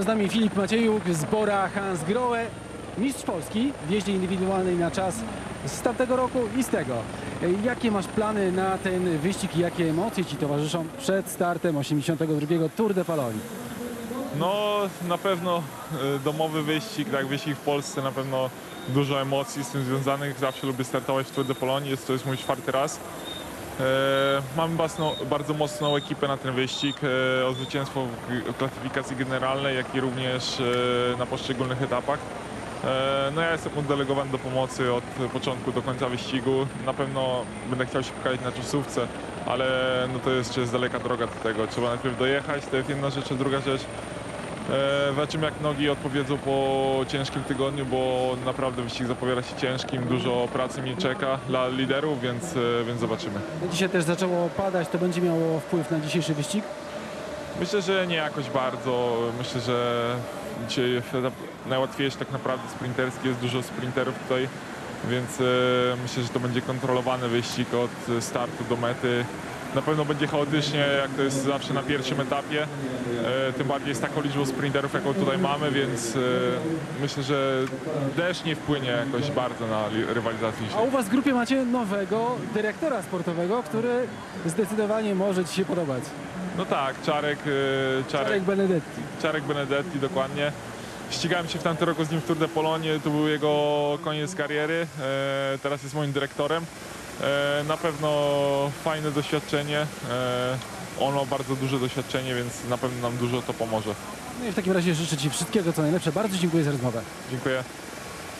Z nami Filip Maciejuk z Bora Hans Grohe, mistrz Polski w jeździe indywidualnej na czas z tamtego roku i z tego. Jakie masz plany na ten wyścig i jakie emocje Ci towarzyszą przed startem 82 Tour de Pologne? No na pewno e, domowy wyścig, tak wyścig w Polsce, na pewno dużo emocji z tym związanych. Zawsze lubię startować w Tour de Pologne, jest, to jest mój czwarty raz. E, Mamy bardzo, bardzo mocną ekipę na ten wyścig, e, o zwycięstwo w klasyfikacji generalnej, jak i również e, na poszczególnych etapach. No ja jestem oddelegowany do pomocy od początku do końca wyścigu. Na pewno będę chciał się pokazać na czasówce, ale no to jest jeszcze daleka droga do tego. Trzeba najpierw dojechać, to jest jedna rzecz, a druga rzecz Zobaczymy jak nogi odpowiedzą po ciężkim tygodniu, bo naprawdę wyścig zapowiada się ciężkim, dużo pracy mi czeka dla liderów, więc, e, więc zobaczymy. Dzisiaj też zaczęło padać, to będzie miało wpływ na dzisiejszy wyścig? Myślę, że nie jakoś bardzo. Myślę, że dzisiaj najłatwiejszy tak naprawdę sprinterski, jest dużo sprinterów tutaj, więc e, myślę, że to będzie kontrolowany wyścig od startu do mety. Na pewno będzie chaotycznie, jak to jest zawsze na pierwszym etapie. E, tym bardziej z taką liczbą sprinterów, jaką tutaj mamy, więc e, myślę, że deszcz nie wpłynie jakoś bardzo na li- rywalizację A u Was w grupie macie nowego dyrektora sportowego, który zdecydowanie może Ci się podobać. No tak, Czarek, e, Czarek Czarek Benedetti. Czarek Benedetti, dokładnie. Ścigałem się w tamtym roku z nim w Tour de Polonie, to był jego koniec kariery, teraz jest moim dyrektorem. E, na pewno fajne doświadczenie, e, on ma bardzo duże doświadczenie, więc na pewno nam dużo to pomoże. No i w takim razie życzę Ci wszystkiego co najlepsze. Bardzo dziękuję za rozmowę. Dziękuję.